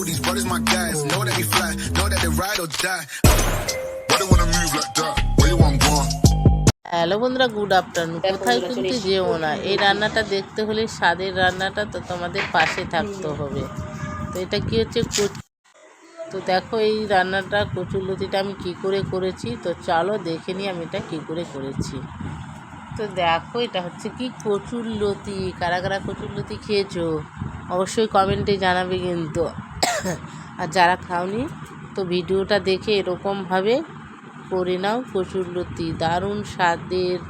know these brothers my guys. Know that we fly, know that they ride or die. Why they wanna move like that? Where you want gone? Hello বন্ধুরা good afternoon কোথায় কিন্তু যেও না এই রান্নাটা দেখতে হলে স্বাদের রান্নাটা তো তোমাদের পাশে থাকতে হবে তো এটা কি হচ্ছে কচু তো দেখো এই রান্নাটা কচুর লতিটা আমি কী করে করেছি তো চলো দেখে নিই আমি এটা কী করে করেছি তো দেখো এটা হচ্ছে কি কচুর লতি কারা কারা কচুর লতি খেয়েছো অবশ্যই কমেন্টে জানাবে কিন্তু আর যারা খাওনি, তো ভিডিওটা দেখে এরকমভাবে করে নাও কচুর লতি। দারুণ স্বাদের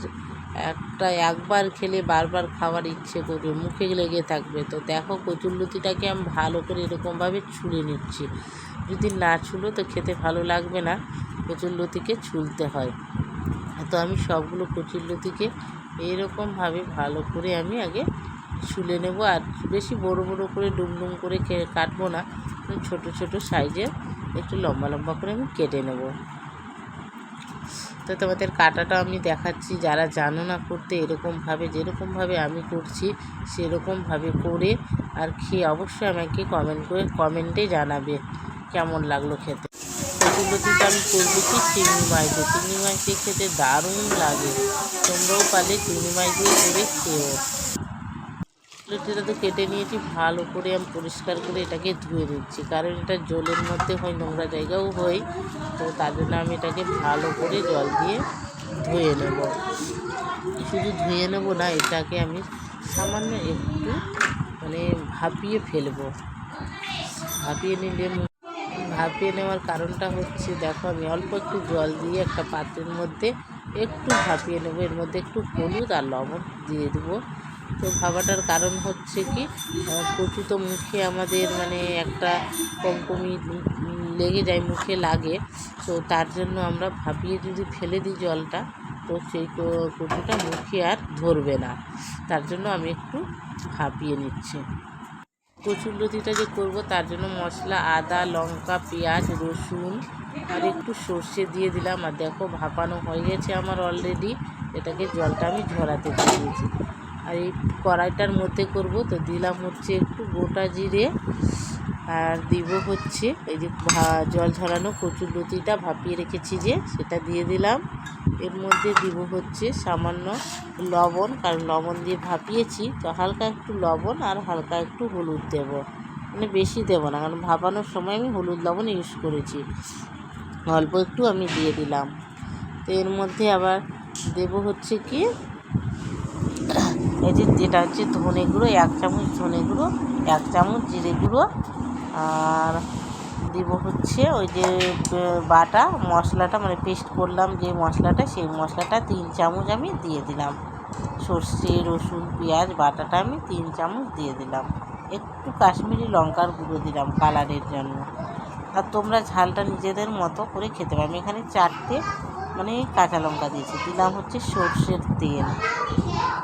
একটা একবার খেলে বারবার খাওয়ার ইচ্ছে করবে, মুখে লেগে থাকবে। তো দেখো কচুর লতিটাকে আমি ভালো করে এরকমভাবে ছুলে নিচ্ছি। যদি না ছুলো তো খেতে ভালো লাগবে না, কচুর লতিকে ছুলতে হয়। তো আমি সবগুলো কচুর লতিকে এইরকমভাবে ভালো করে আমি আগে ছুলে নেব। আর বেশি বড় বড় করে ডুমডুম করে কাটবো না। ছোট ছোট সাইজে একটু লম্বা লম্বা করে আমি কেটে নেব। তো তোমাদের কাটাটা আমি দেখাচ্ছি, যারা জানো না করতে এরকমভাবে, যেরকমভাবে আমি করছি, সেরকমভাবে করে আর খেয়ে অবশ্যই আমাকে কমেন্ট করে কমেন্টে জানাবে কেমন লাগল খেতে। কচুলতিটা আমি করব কি? চিংড়ি মাছ দিয়ে চিংড়ি মাছ দিয়ে খেতে দারুণ লাগে। তোমরাও পারলে চিংড়ি মাছ দিয়ে করে খেও লতিটা তো কেটে নিয়েছি, ভালো করে আমি পরিষ্কার করে এটাকে ধুয়ে নিচ্ছি। কারণ এটা জলের মধ্যে হয়, নোংরা জায়গাও হয়, তো তার জন্য আমি এটাকে ভালো করে জল দিয়ে ধুয়ে নেব। শুধু ধুয়ে নেব না, এটাকে আমি সামান্য একটু মানে ভাপিয়ে ফেলব। ভাপিয়ে নিলে ভাপিয়ে নেওয়ার কারণটা হচ্ছে, দেখো আমি অল্প একটু জল দিয়ে একটা পাত্রের মধ্যে একটু ভাপিয়ে নেব। এর মধ্যে একটু হলুদ আর লবণ দিয়ে দেবো। তো ভাবাটার কারণ হচ্ছে কি তো মুখে আমাদের মানে একটা কমকমি লেগে যায়, মুখে লাগে। তো তার জন্য আমরা ভাপিয়ে যদি ফেলে দিই জলটা, তো সেই কচুটা মুখে আর ধরবে না। তার জন্য আমি একটু ভাপিয়ে নিচ্ছি। কচুর লতিটা যে করব, তার জন্য মশলা, আদা, লঙ্কা, পেঁয়াজ, রসুন আর একটু সর্ষে দিয়ে দিলাম। আর দেখো, ভাপানো হয়ে গেছে আমার অলরেডি এটাকে জলটা আমি ঝরাতে দিয়েছি। আর এই কড়াইটার মধ্যে করব তো দিলাম হচ্ছে একটু গোটা জিরে আর দিব হচ্ছে এই যে জল ঝরানো কচুর লতিটা ভাপিয়ে রেখেছি যে, সেটা দিয়ে দিলাম। এর মধ্যে দিব হচ্ছে সামান্য লবণ, কারণ লবণ দিয়ে ভাপিয়েছি, তো হালকা একটু লবণ আর হালকা একটু হলুদ দেব। মানে বেশি দেবো না, কারণ ভাপানোর সময় আমি হলুদ লবণ ইউজ করেছি। অল্প একটু আমি দিয়ে দিলাম। তো এর মধ্যে আবার দেব হচ্ছে কি এই যে যেটা হচ্ছে ধনে গুঁড়ো, এক চামচ ধনে গুঁড়ো, এক চামচ জিরে গুঁড়ো। আর দিব হচ্ছে ওই যে বাটা, মশলাটা মানে পেস্ট করলাম যে মশলাটা, সেই মশলাটা তিন চামচ আমি দিয়ে দিলাম। সর্ষে, রসুন, পেঁয়াজ, বাটাটা আমি তিন চামচ দিয়ে দিলাম। একটু কাশ্মীরি লঙ্কার গুঁড়ো দিলাম কালারের জন্য। আর তোমরা ঝালটা নিজেদের মতো করে খেতে পারো। আমি এখানে চারটে মানে কাঁচা লঙ্কা দিয়েছি। দিলাম হচ্ছে সর্ষের তেল।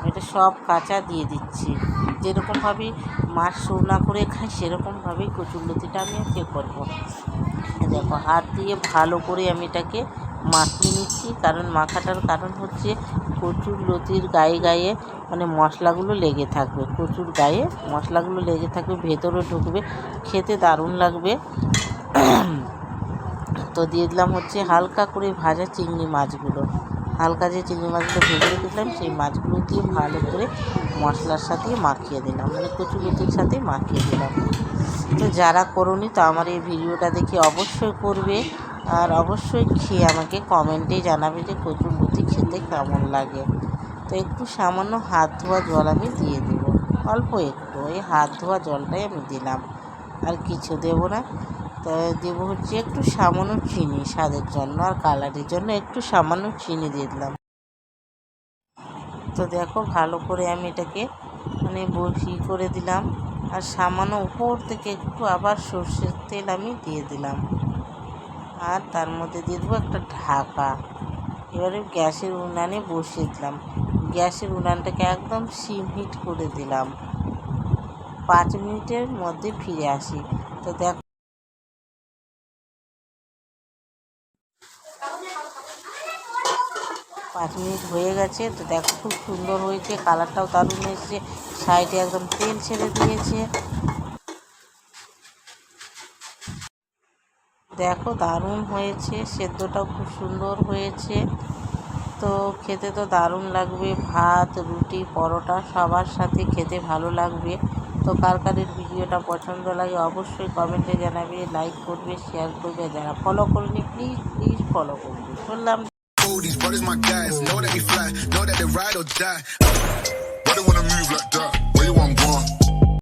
এটা সব কাঁচা দিয়ে দিচ্ছি। যেরকমভাবে মাছ সোনা করে খাই সেরকমভাবেই কচুরলতিটা আমি আজকে করব। দেখো, হাত দিয়ে ভালো করে আমি এটাকে মাখিয়ে নিচ্ছি। কারণ মাখাটার কারণ হচ্ছে কচুর লতির গায়ে গায়ে মানে মশলাগুলো লেগে থাকবে। কচুর গায়ে মশলাগুলো লেগে থাকবে, ভেতরে ঢুকবে, খেতে দারুণ লাগবে। তো দিয়ে দিলাম হচ্ছে হালকা করে ভাজা চিংড়ি মাছগুলো। হালকা যে চিংড়ি মাছগুলো ভেজে রেখেছিলাম, সেই মাছগুলো দিয়ে ভালো করে মশলার সাথে মাখিয়ে দিলাম মানে কচু লতির সাথে মাখিয়ে দিলাম। তো যারা করোনি তো আমার এই ভিডিওটা দেখে অবশ্যই করবে, আর অবশ্যই খেয়ে আমাকে কমেন্টে জানাবে যে কচুর লতি খেতে কেমন লাগে। তো একটু সামান্য হাত ধোয়া জল আমি দিয়ে দেব, অল্প একটু, এই হাত ধোয়া জলটাই আমি দিলাম, আর কিছু দেবো না। দেবো হচ্ছে একটু সামান্য চিনি স্বাদের জন্য আর কালারের জন্য একটু সামান্য চিনি দিয়ে দিলাম। তো দেখো ভালো করে আমি এটাকে মানে বসি করে দিলাম আর সামান্য উপর থেকে একটু আবার সর্ষের তেল আমি দিয়ে দিলাম। আর তার মধ্যে দিয়ে দেবো একটা ঢাকা। এবারে গ্যাসের উনানে বসিয়ে দিলাম। গ্যাসের উনানটাকে একদম সিম হিট করে দিলাম। পাঁচ মিনিটের মধ্যে ফিরে আসি। তো দেখো পাঁচ মিনিট হয়ে গেছে, তো দেখো খুব সুন্দর হয়েছে, কালারটাও দারুণ এসেছে, সাইডে একদম তেল ছেড়ে দিয়েছে। দেখো দারুণ হয়েছে, সেদ্ধটাও খুব সুন্দর হয়েছে, তো খেতে তো দারুণ লাগবে, ভাত, রুটি, পরোটা সবার সাথে খেতে ভালো লাগবে। তো কার কারির ভিডিওটা পছন্দ লাগে অবশ্যই কমেন্টে জানাবে লাইক করবে শেয়ার করবে যারা ফলো করুন প্লিজ প্লিজ ফলো করবে। শুনলাম